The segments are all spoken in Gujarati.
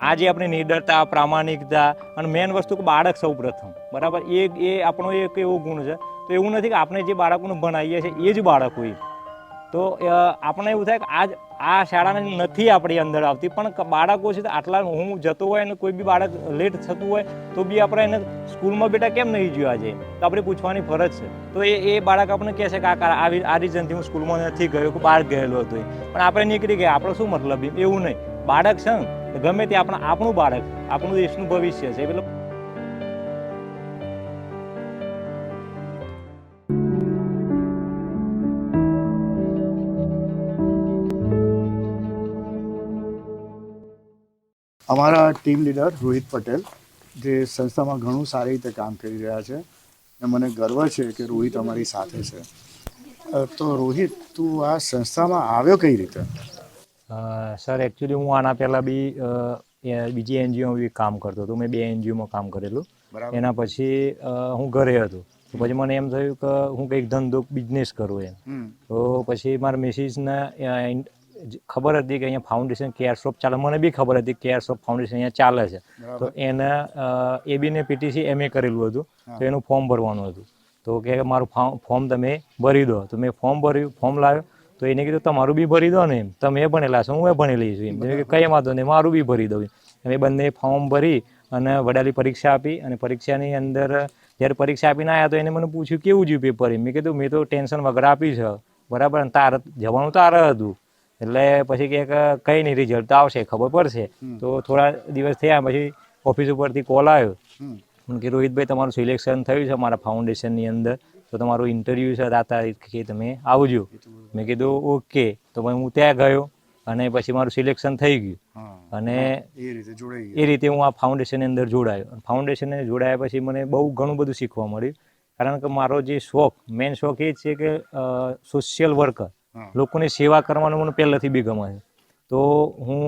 આ જે આપણી નિડરતા, પ્રામાણિકતા અને મેન વસ્તુ કે બાળક સૌ પ્રથમ. બરાબર? એ એ આપણો એક એવો ગુણ છે. તો એવું નથી કે આપણે જે બાળકોને ભણાવીએ છીએ એ જ બાળક હોય. તો આપણે એવું થાય કે આજ, આ શાળાને નથી આપણી અંદર આવતી, પણ બાળકો છે તો આટલા હું જતો હોય અને કોઈ બી બાળક લેટ થતું હોય, તો બી આપણે એને સ્કૂલમાં બેટા કેમ નહીં જોયા આજે? તો આપણે પૂછવાની ફરજ છે. તો એ એ બાળક આપણને કહે છે કે આ આવી આ રીઝનથી હું સ્કૂલમાં નથી ગયો કે બહાર ગયેલો હતો પણ આપણે નીકળી ગયા. આપણો શું મતલબ? એવું નહીં. બાળક છે ને ગમે તે આપણા આપણું બાળક, આપણું દેશનું ભવિષ્ય છે. એટલે અમારા ટીમ લીડર રોહિત પટેલ, જે સંસ્થામાં ઘણું સારી રીતે કામ કરી રહ્યા છે અને મને ગર્વ છે કે રોહિત અમારી સાથે છે. તો રોહિત, તું આ સંસ્થામાં આવ્યો કઈ રીતે? સર એકચ્યુઅલી હું આના પહેલાં બી બીજી એનજીઓમાં બી કામ કરતો હતો. મેં બે એનજીઓમાં કામ કરેલું. એના પછી હું ઘરે હતો. તો પછી મને એમ થયું કે હું કંઈક ધંધો બિઝનેસ કરું એમ. તો પછી મારા મિસિસને ખબર હતી કે અહીંયા ફાઉન્ડેશન કેર શોપ ચાલે. મને બી ખબર હતી કેર શોપ ફાઉન્ડેશન અહીંયા ચાલે છે. તો એને એબીને પીટીસી એમએ કરેલું હતું. તો એનું ફોર્મ ભરવાનું હતું. તો કે મારું ફોર્મ તમે ભરી દો. તો મેં ફોર્મ ભર્યું ફોર્મ લાવ્યો. તો એને કીધું તમારું બી ભરી દો ને એમ. તમે ભણેલા છો હું એ ભણેલી છું એમ. કીધું, કઈ વાંધો નહીં મારું બી ભરી દઉં એ બંને ફોર્મ ભરી અને વડાલી પરીક્ષા આપી અને પરીક્ષાની અંદર જ્યારે પરીક્ષા આપીને આવ્યા તો એને મને પૂછ્યું કેવું જ્યું પેપર એમ? મેં કીધું મેં તો ટેન્શન વગર આપી છે. બરાબર અને તાર જવાનું તાર હતું. એટલે પછી કે કઈ નહીં રિઝલ્ટ તો આવશે ખબર પડશે. તો થોડા દિવસ થયા પછી ઓફિસ ઉપરથી કોલ આવ્યો. મને કે રોહિતભાઈ તમારું સિલેક્શન થયું છે મારા ફાઉન્ડેશનની અંદર. તો તમારું ઇન્ટરવ્યૂ છે આ કે તમે આવજો. મેં કીધું ઓકે. તો પછી હું ત્યાં ગયો અને પછી મારું સિલેક્શન થઈ ગયું. અને એ રીતે જોડાઈ એ રીતે હું આ ફાઉન્ડેશનની અંદર જોડાયો. ફાઉન્ડેશનને જોડાયા પછી મને બહુ ઘણું બધું શીખવા મળ્યું. કારણ કે મારો જે શોખ મેઇન શોખ એ છે કે સોશિયલ વર્કર લોકોની સેવા કરવાનું મને પહેલેથી બી ગમે છે. તો હું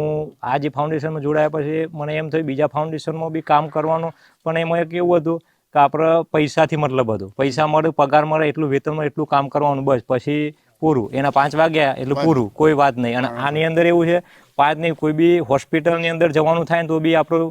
આ જે ફાઉન્ડેશનમાં જોડાયા પછી મને એમ થયું બીજા ફાઉન્ડેશનમાં બી કામ કરવાનું. પણ એમાં એક એવું હતું કે આપણે પૈસાથી મતલબ હતો. પૈસા મળે પગાર મળે એટલું વેતન મળે એટલું કામ કરવાનું બસ. પછી પૂરું. એના પાંચ વાગ્યા એટલે પૂરું. કોઈ વાત નહીં. અને આની અંદર એવું છે પાંચ નહીં કોઈ બી હોસ્પિટલની અંદર જવાનું થાય ને તો બી આપણું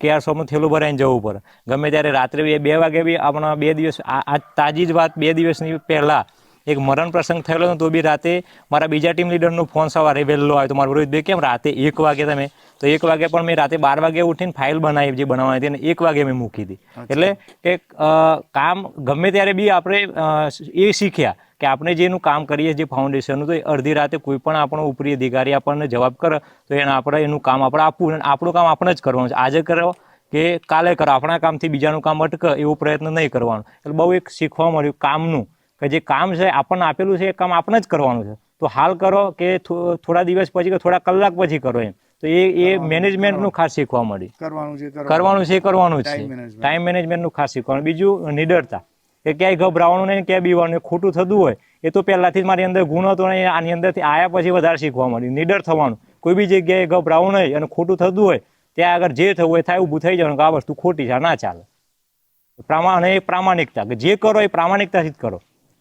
કેઆર શોપમાં થેલું ભરાઈને જવું પડે. ગમે ત્યારે રાત્રે બી બે વાગે બી આપણા બે દિવસ આ તાજી જ વાત બે દિવસની પહેલાં એક મરણ પ્રસંગ થયેલો તો બી રાતે મારા બીજા ટીમ લીડરનો ફોન સવારે વહેલો આવ્યો. તો મારો રોહિતભાઈ કેમ? રાતે એક વાગે તમે. તો એક વાગે પણ મેં રાતે બાર વાગે ઉઠીને ફાઇલ બનાવી જે બનાવવાની હતી અને એક વાગે મેં મૂકી હતી એટલે કે કામ ગમે ત્યારે બી આપણે એ શીખ્યા કે આપણે જેનું કામ કરીએ જે ફાઉન્ડેશનનું તો એ અડધી રાતે કોઈ પણ આપણો ઉપરી અધિકારી આપણને જવાબ કરે તો એને આપણે એનું કામ આપણે આપવું અને આપણું કામ આપણે જ કરવાનું છે. આજે કરો કે કાલે કરો. આપણા કામથી બીજાનું કામ અટકે એવો પ્રયત્ન નહીં કરવાનો. એટલે બહુ એક શીખવા મળ્યું કામનું. કે જે કામ છે આપણને આપેલું છે એ કામ આપણે જ કરવાનું છે. તો હાલ કરો કે થોડા દિવસ પછી કે થોડા કલાક પછી કરો એમ. તો એ એ મેનેજમેન્ટનું ખાસ શીખવા મળી કરવાનું છે કરવાનું. છે કરવાનું છે. ટાઈમ મેનેજમેન્ટનું ખાસ શીખવાનું. બીજું નિડરતા. કે ક્યાંય ગભરાવાનું નહીં ક્યાંય બીવાનું ખોટું થતું હોય એ તો પહેલાથી જ મારી અંદર ગુણ હતો નહીં આની અંદરથી આયા પછી વધારે શીખવા મળ્યું નિડર થવાનું. કોઈ બી જગ્યાએ ગભરાવું નહીં અને ખોટું થતું હોય ત્યાં આગળ જે થવું હોય થાય ઊભું થઈ જવાનું કે આ વસ્તુ ખોટી છે ના ચાલે. પ્રામાણ એ પ્રામાણિકતા કે જે કરો એ પ્રામાણિકતાથી જ કરો.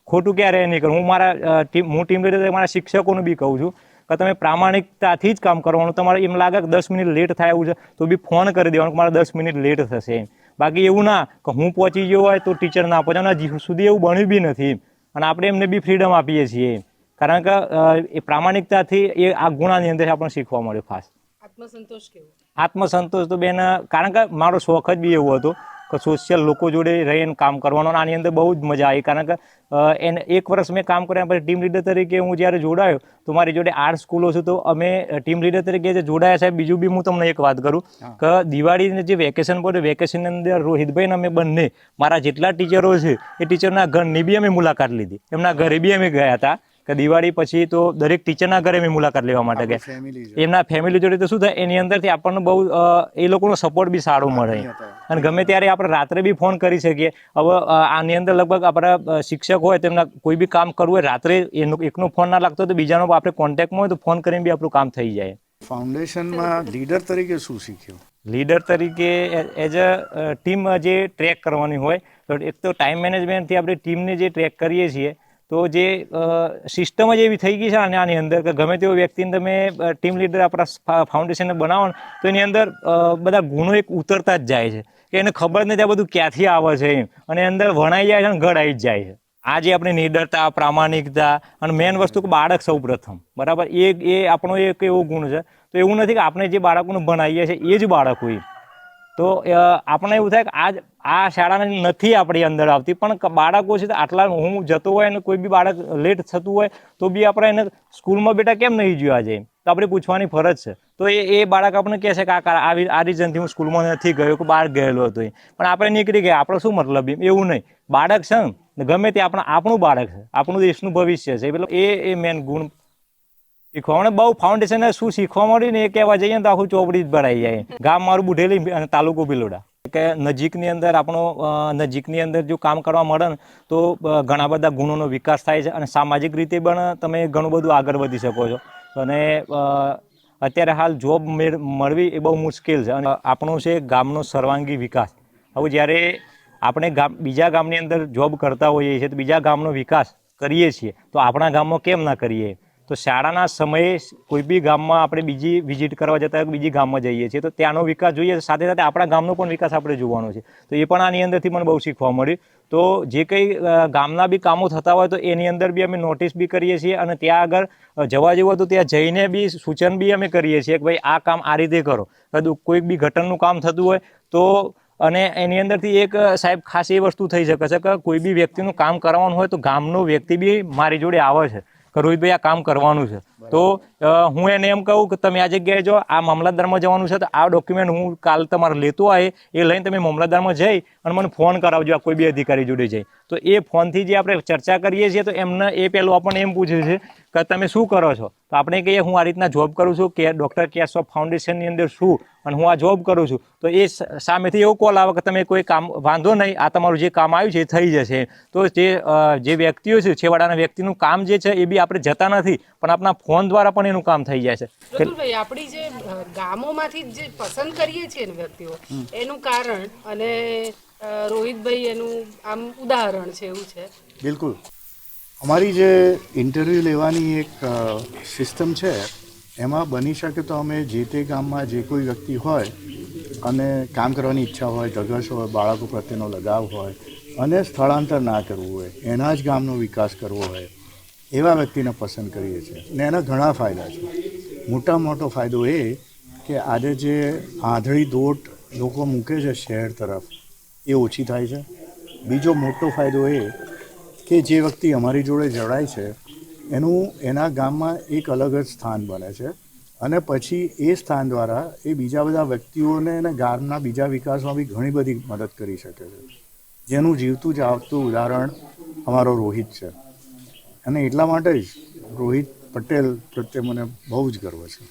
ખોટું ક્યારે નહીં કરું. હું મારા ટીમ હું ટીમ લીડર મારા શિક્ષકોને બી કહું છું કે તમે પ્રામાણિકતાથી જ કામ કરવાનું તમારે એમ લાગે કે દસ મિનિટ લેટ થાય એવું છે તો બી ફોન કરી દેવાનું કે મારે દસ મિનિટ લેટ થશે એમ. બાકી એવું ના કે હું પહોંચી ગયો હોય તો ટીચર ના પહોંચે. હજી સુધી એવું બન્યું બી નથી અને આપણે એમને બી ફ્રીડમ આપીએ છીએ કારણ કે એ પ્રામાણિકતાથી એ આ ગુણાની અંદર આપણને શીખવા મળ્યું ખાસ. આત્મસંતોષ કેવો? આત્મસંતોષ તો બેન કારણ કે મારો શોખ જ બી એવો હતો કે સોશિયલ લોકો જોડે રહીને કામ કરવાનો અને આની અંદર બહુ જ મજા આવી. કારણ કે એને એક વર્ષ મેં કામ કર્યા પછી ટીમ લીડર તરીકે હું જ્યારે જોડાયો તો મારી જોડે આઠ સ્કૂલો છે તો અમે ટીમ લીડર તરીકે જે જોડાયા સાહેબ બીજું બી હું તમને એક વાત કરું કે દિવાળીને જે વેકેશન પડ્યું વેકેશનની અંદર રોહિતભાઈ અમે બંને મારા જેટલા ટીચરો છે એ ટીચરના ઘરની બી અમે મુલાકાત લીધી. એમના ઘરે બી અમે ગયા હતા. કે દિવાળી પછી તો દરેક ટીચરના ઘરે મેં મુલાકાત લેવા માટે ગયા. એમના ફેમિલી જોડે તો શું થાય એની અંદરથી આપણને બહુ એ લોકોનો સપોર્ટ બી સારો મળે. અને ગમે ત્યારે આપણે રાત્રે બી ફોન કરી શકીએ. હવે આની અંદર લગભગ આપણા શિક્ષક હોય તેમના કોઈ બી કામ કરવું હોય રાત્રે એનો એકનો ફોન ના લાગતો હોય તો બીજાનો આપણે કોન્ટેક્ટમાં હોય તો ફોન કરીને બી આપણું કામ થઈ જાય. ફાઉન્ડેશનમાં લીડર તરીકે શું શીખ્યું? લીડર તરીકે એઝ અ ટીમ જે ટ્રેક કરવાની હોય તો એક તો ટાઈમ મેનેજમેન્ટથી આપણે ટીમને જે ટ્રેક કરીએ છીએ તો જે સિસ્ટમ જ એવી થઈ ગઈ છે અને આની અંદર કે ગમે તેવો વ્યક્તિને તમે ટીમ લીડર આપણા ફાઉન્ડેશનને બનાવો ને, તો એની અંદર બધા ગુણો એક ઉતરતા જ જાય છે. કે એને ખબર નથી આ બધું ક્યાંથી આવે છે એમ. અને અંદર વણાઈ જાય છે અને ગળાઈ જ જાય છે. આ જે આપણી નિડરતા, પ્રામાણિકતા અને મેન વસ્તુ કે બાળક સૌ પ્રથમ. બરાબર? એ એ આપણો એક એવો ગુણ છે. તો એવું નથી કે આપણે જે બાળકોને ભણાવીએ છીએ એ જ બાળક હોય. તો આપણે એવું થાય કે આજ આ શાળાને નથી આપણી અંદર આવતી, પણ બાળકો છે તો આટલા હું જતો હોય અને કોઈ બી બાળક લેટ થતું હોય, તો બી આપણે એને સ્કૂલમાં બેટા કેમ નહીં જોયા જાય? તો આપણે પૂછવાની ફરજ છે. તો એ એ બાળક આપણને કહે કે આ આવી આ રીઝનથી હું સ્કૂલમાં નથી ગયો કે બહાર ગયેલો હતો એ. પણ આપણે નીકળી ગયા. આપણો શું મતલબ એવું નહીં. બાળક છે ને ગમે તે આપણા આપણું બાળક છે, આપણું દેશનું ભવિષ્ય છે. એટલે એ એ મેન ગુણ શીખવા બહુ ફાઉન્ડેશન શું શીખવા મળ્યું ને એ કહેવા જઈએ તો આખું ચોપડી જ ભરાઈ જાય. ગામ મારું બુઢેલી અને તાલુકો બિલોડા કે નજીકની અંદર આપણો નજીકની અંદર જો કામ કરવા મળે ને, તો ઘણા બધા ગુણોનો વિકાસ થાય છે અને સામાજિક રીતે પણ તમે ઘણું બધું આગળ વધી શકો છો. અને અત્યારે હાલ જોબ મળવી એ બહુ મુશ્કેલ છે અને આપણો છે ગામનો સર્વાંગી વિકાસ. હવે જ્યારે આપણે ગામ, બીજા ગામની અંદર જોબ કરતા હોઈએ છીએ, તો બીજા ગામનો વિકાસ કરીએ છીએ, તો આપણા ગામમાં કેમ ના કરીએ? તો શાળાના સમયે કોઈ બી ગામમાં આપણે બીજી વિઝિટ કરવા જતા બીજી ગામમાં જઈએ છીએ, તો ત્યાંનો વિકાસ જોઈએ. સાથે સાથે આપણા ગામનો પણ વિકાસ આપણે જોવાનો છે. તો એ પણ આની અંદરથી મને બહુ શીખવા મળ્યું. તો જે કંઈ ગામના બી કામો થતા હોય તો એની અંદર બી અમે નોટિસ બી કરીએ છીએ અને ત્યાં આગળ જવા જેવું તો ત્યાં જઈને બી સૂચન બી અમે કરીએ છીએ કે ભાઈ આ કામ આ રીતે કરો. કોઈક બી ઘટનનું કામ થતું હોય તો, અને એની અંદરથી એક સાહેબ ખાસ એ વસ્તુ થઈ શકે છે કે કોઈ બી વ્યક્તિનું કામ કરવાનું હોય તો ગામનો વ્યક્તિ બી મારી જોડે આવે છે. કે રોહિતભાઈ આ કામ કરવાનું છે. તો હું એને એમ કહું કે તમે આ જગ્યાએ જો, આ મામલતદારમાં જવાનું છે, તો આ ડોક્યુમેન્ટ હું કાલ તમારે લેતો આવે એ લઈને તમે મામલતદારમાં જઈ અને મને ફોન કરાવજો, આ કોઈ બી અધિકારી જોડે જઈ. તો એ ફોનથી જે આપણે ચર્ચા કરીએ છીએ, તો એમને એ પહેલું આપણને એમ પૂછે છે કે તમે શું કરો છો? તો આપણે કહીએ, હું આ રીતના જોબ કરું છું, કે ડૉક્ટર કેશ ઓફ ફાઉન્ડેશનની અંદર શું અને હું આ જોબ કરું છું. તો એ સામેથી એવો કોલ આવે કે તમે કોઈ કામ, વાંધો નહીં, આ તમારું જે કામ આવ્યું છે એ થઈ જશે. તો જે જે વ્યક્તિઓ છે, છેવાડાના વ્યક્તિનું કામ જે છે, એ બી આપણે જતા નથી, પણ આપણા ફોન દ્વારા પણ એનું કામ થઈ જાય છે. આપણી જે ગામોમાંથી જે પસંદ કરીએ છીએ વ્યક્તિઓ એનું કારણ અને રોહિતભાઈ એનું આમ ઉદાહરણ છે એવું છે. બિલકુલ. અમારી જે ઇન્ટરવ્યૂ લેવાની એક સિસ્ટમ છે એમાં બની શકે તો અમે જે તે ગામમાં જે કોઈ વ્યક્તિ હોય અને કામ કરવાની ઈચ્છા હોય ધગશ હોય બાળકો પ્રત્યેનો લગાવ હોય અને સ્થળાંતર ના કરવું હોય એના જ ગામનો વિકાસ કરવો હોય એવા વ્યક્તિને પસંદ કરીએ છીએ. ને એના ઘણા ફાયદા છે. મોટા મોટો ફાયદો એ કે આજે જે આંધળી દોટ લોકો મૂકે છે શહેર તરફ, એ ઓછી થાય છે. બીજો મોટો ફાયદો એ કે જે વ્યક્તિ અમારી જોડે જોડાય છે, એનું, એના ગામમાં એક અલગ જ સ્થાન બને છે. અને પછી એ સ્થાન દ્વારા એ બીજા બધા વ્યક્તિઓને અને ગામના બીજા વિકાસમાં બી ઘણી બધી મદદ કરી શકે છે. જેનું જીવતું જ આવતું ઉદાહરણ અમારો રોહિત છે. અને એટલા માટે જ રોહિત પટેલ પ્રત્યે મને બહુ જ ગર્વ છે.